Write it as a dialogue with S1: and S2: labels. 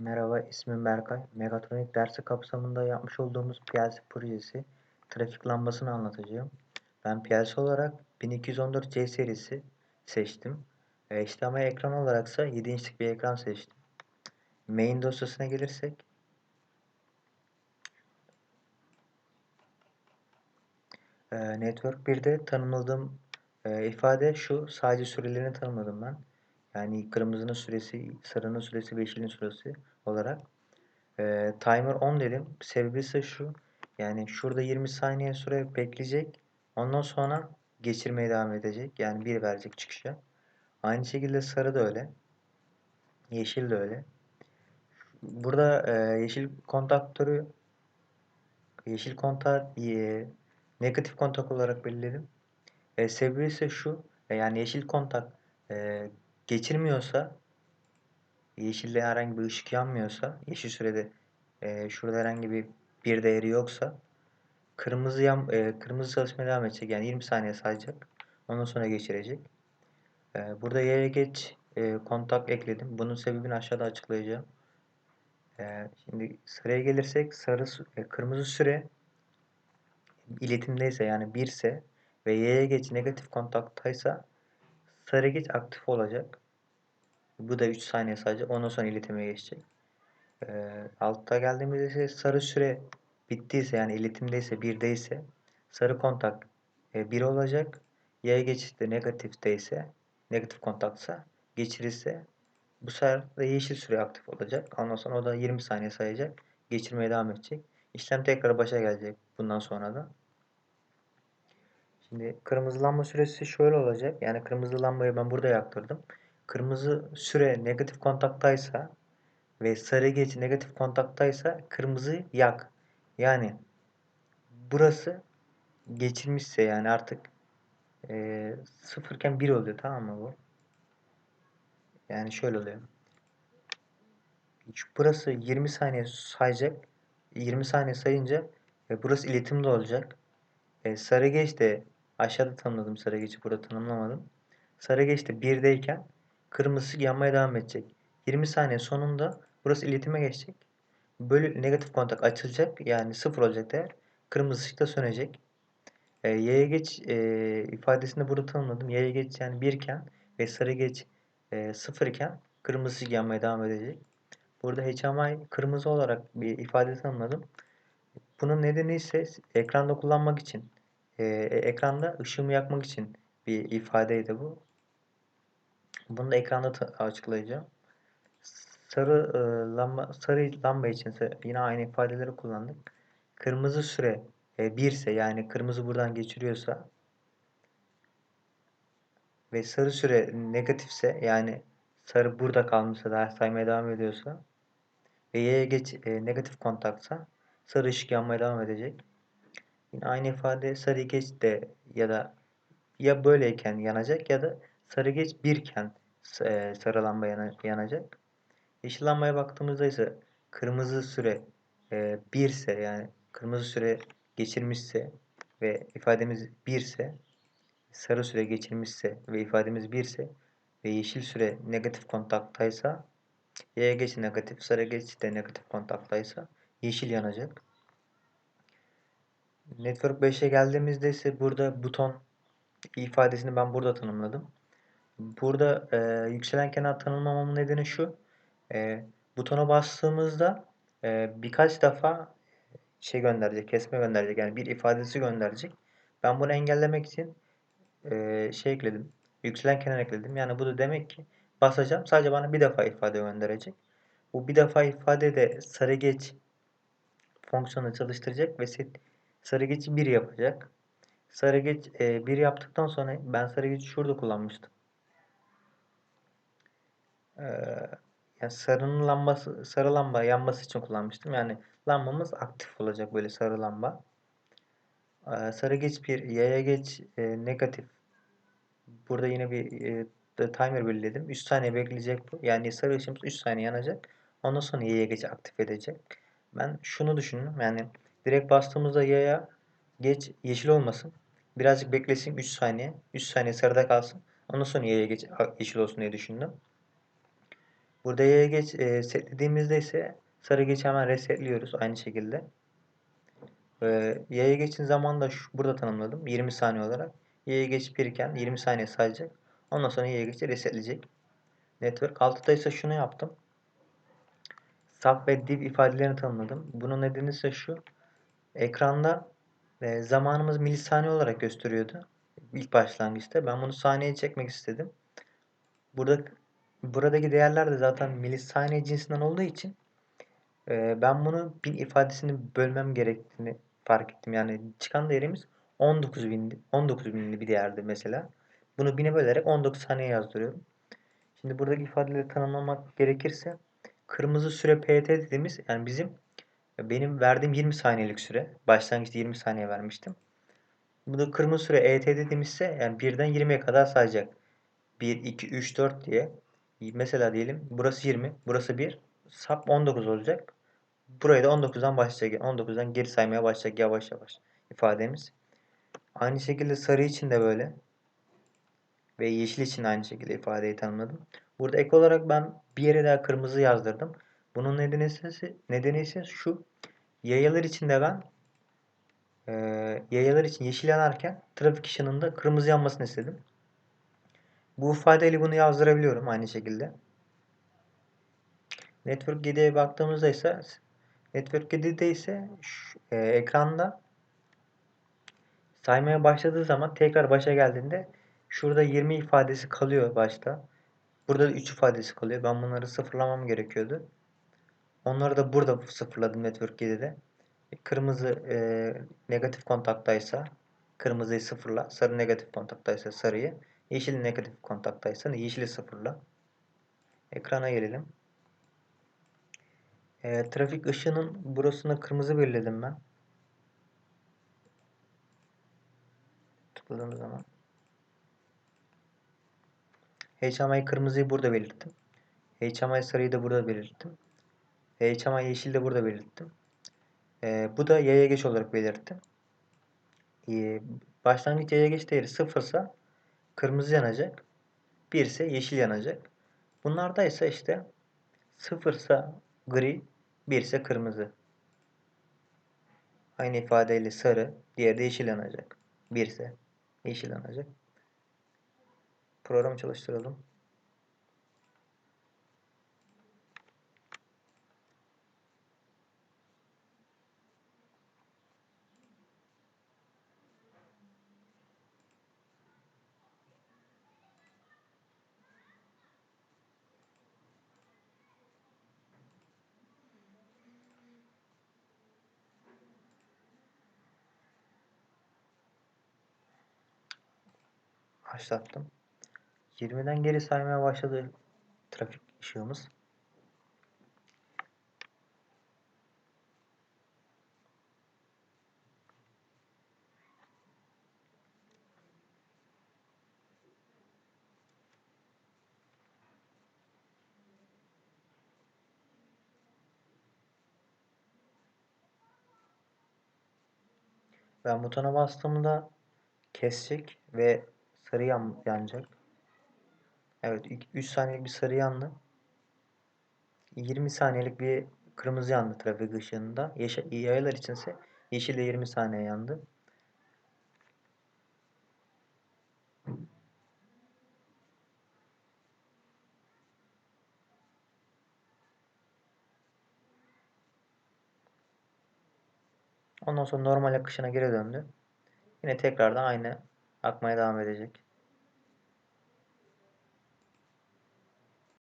S1: Merhaba, ismim Berkay. Mekatronik dersi kapsamında yapmış olduğumuz PLC projesi trafik lambasını anlatacağım. Ben PLC olarak 1214C serisi seçtim. E, HDMI ekran olaraksa 7 inçlik bir ekran seçtim. Main dosyasına gelirsek e, Network 1'de tanımladığım e, ifade şu. Sadece sürelerini tanımladım ben. Yani kırmızının süresi, sarının süresi yeşilin süresi olarak. E, timer 10 dedim. Sebebi ise şu. Yani şurada 20 saniye süre bekleyecek. Ondan sonra geçirmeye devam edecek. Yani bir verecek çıkışa. Aynı şekilde sarı da öyle. Yeşil de öyle. Burada e, yeşil kontaktörü yeşil kontak e, negatif kontak olarak belirledim. E, sebebi ise şu. E, yani yeşil kontak e, geçirmiyorsa yeşilde herhangi bir ışık yanmıyorsa yeşil sürede e, şurada herhangi bir bir değeri yoksa kırmızı yan, e, kırmızı çalışmaya devam edecek. Yani 20 saniye sayacak. Ondan sonra geçirecek. E, burada yaya geç e, kontak ekledim. Bunun sebebini aşağıda açıklayacağım. E, şimdi sarıya gelirsek sarı e, kırmızı süre iletimdeyse yani 1 ise ve yaya geç negatif kontaktaysa sarı geç aktif olacak. Bu da 3 saniye sadece. Ondan sonra iletime geçecek. E, altta geldiğimizde ise sarı süre bittiyse yani iletimdeyse 1'deyse sarı kontak e, 1 olacak. Yaya geçişte negatifteyse negatif kontaksa geçirirse bu sefer de yeşil süre aktif olacak. Ondan sonra o da 20 saniye sayacak. Geçirmeye devam edecek. İşlem tekrar başa gelecek bundan sonra da. Şimdi kırmızı lamba süresi şöyle olacak. Yani kırmızı lambayı ben burada yaktırdım. Kırmızı süre negatif kontaktaysa ve sarı geç negatif kontaktaysa kırmızı yak. Yani burası geçirmişse yani artık e, sıfırken bir oluyor tamam mı bu? Yani şöyle oluyor. Burası 20 saniye sayacak. 20 saniye sayınca e, burası iletimde olacak. E, sarı geç de aşağıda tanımladım sarı geçi burada tanımlamadım. Sarı geç de 1'deyken kırmızı yanmaya devam edecek. 20 saniye sonunda burası iletime geçecek. Böyle negatif kontak açılacak. Yani sıfır olacak değer. Kırmızı ışıkta sönecek. E, yaya geç e, ifadesini burada tanımladım. Yaya geç yani 1 iken ve sarı geç e, 0 iken kırmızı ışık yanmaya devam edecek. Burada HMI kırmızı olarak bir ifade tanımladım. Bunun nedeni ise ekranda kullanmak için, e, ekranda ışığımı yakmak için bir ifadeydi bu. Bunu da ekranda açıklayacağım. Sarı e, lamba sarı lamba için yine aynı ifadeleri kullandık. Kırmızı süre e, 1 ise yani kırmızı buradan geçiriyorsa ve sarı süre negatifse yani sarı burada kalmışsa daha saymaya devam ediyorsa ve y'ye geç e, negatif kontaksa sarı ışık yanmaya devam edecek. Yine aynı ifade sarı geç de ya da ya böyleyken yanacak ya da sarı geç birken e, sarı lamba yanacak. Yeşil lambaya baktığımızda ise kırmızı süre e, 1 ise yani kırmızı süre geçirmişse ve ifademiz 1 ise sarı süre geçirmişse ve ifademiz 1 ise ve yeşil süre negatif kontaktaysa Y'ye geç negatif, sarı geç de negatif kontaktaysa yeşil yanacak. Network 5'e geldiğimizde ise burada buton ifadesini ben burada tanımladım. Burada e, yükselen kenar tanımlamamın nedeni şu. E, butona bastığımızda e, birkaç defa şey gönderecek, kesme gönderecek. Yani bir ifadesi gönderecek. Ben bunu engellemek için e, şey ekledim. Yükselen kenar ekledim. Yani bu da demek ki basacağım. Sadece bana bir defa ifade gönderecek. Bu bir defa ifade de sarı geç fonksiyonu çalıştıracak ve set sarı geçi 1 yapacak. Sarı geç e, 1 yaptıktan sonra ben sarı geçi şurada kullanmıştım. Ee, yani sarının lambası, sarı lamba yanması için kullanmıştım. Yani lambamız aktif olacak böyle sarı lamba. Ee, sarı geç bir, yaya geç e, negatif. Burada yine bir e, timer belirledim. 3 saniye bekleyecek bu. Yani sarı ışığımız 3 saniye yanacak. Ondan sonra yaya geç aktif edecek. Ben şunu düşündüm. Yani direkt bastığımızda yaya geç yeşil olmasın. Birazcık beklesin 3 saniye. 3 saniye sarıda kalsın. Ondan sonra yaya geç yeşil olsun diye düşündüm. Burada yaya geç e, setlediğimizde ise sarı geç hemen resetliyoruz aynı şekilde. E, yaya geçin zamanı da şu, burada tanımladım 20 saniye olarak. Yaya geç 1 iken 20 saniye sayacak. Ondan sonra yaya geçi resetleyecek. Network. Altta ise şunu yaptım. Sub ve div ifadelerini tanımladım. Bunun nedeni ise şu. Ekranda e, zamanımız milisaniye olarak gösteriyordu. ilk başlangıçta. Ben bunu saniyeye çekmek istedim. Burada buradaki değerler de zaten milisaniye cinsinden olduğu için e, ben bunu bin ifadesini bölmem gerektiğini fark ettim. Yani çıkan değerimiz 19 bin 19 binli bir değerdi mesela. Bunu bine bölerek 19 saniye yazdırıyorum. Şimdi buradaki ifadeleri tanımlamak gerekirse kırmızı süre PT dediğimiz yani bizim benim verdiğim 20 saniyelik süre. Başlangıçta 20 saniye vermiştim. Bu da kırmızı süre ET dediğimizse yani 1'den 20'ye kadar sayacak. 1, 2, 3, 4 diye. Mesela diyelim burası 20, burası 1. Sap 19 olacak. Burayı da 19'dan başlayacak. 19'dan geri saymaya başlayacak yavaş yavaş ifademiz. Aynı şekilde sarı için de böyle. Ve yeşil için aynı şekilde ifadeyi tanımladım. Burada ek olarak ben bir yere daha kırmızı yazdırdım. Bunun nedeni ise, nedeni ise şu. Yayalar için de ben e, yayalar için yeşil yanarken trafik ışığında kırmızı yanmasını istedim. Bu ifadeyle bunu yazdırabiliyorum aynı şekilde. Network 7'ye baktığımızda ise Network 7'de ise şu, e, ekranda saymaya başladığı zaman tekrar başa geldiğinde şurada 20 ifadesi kalıyor başta. Burada da 3 ifadesi kalıyor. Ben bunları sıfırlamam gerekiyordu. Onları da burada sıfırladım Network 7'de. Kırmızı e, negatif kontaktaysa kırmızıyı sıfırla. Sarı negatif kontaktaysa sarıyı. Yeşil negatif kontaktaysa yeşili sıfırla. Ekrana gelelim. E, trafik ışığının burasını kırmızı belirledim ben. Tıkladığım zaman. HMI kırmızıyı burada belirttim. HMI sarıyı da burada belirttim. HMI yeşil de burada belirttim. E, bu da yaya geç olarak belirttim. E, başlangıç yaya geç değeri sıfırsa kırmızı yanacak. 1 ise yeşil yanacak. Bunlarda ise işte sıfırsa gri, 1 ise kırmızı. Aynı ifadeyle sarı, diğeri de yeşil yanacak. 1 ise yeşil yanacak. Programı çalıştıralım. Başlattım. 20'den geri saymaya başladı trafik ışığımız. Ben butona bastığımda kesecek ve sarı yan, yanacak. Evet 3 saniyelik bir sarı yandı. 20 saniyelik bir kırmızı yandı trafik ışığında. Yeşil, yayalar içinse yeşil de 20 saniye yandı. Ondan sonra normal akışına geri döndü. Yine tekrardan aynı akmaya devam edecek.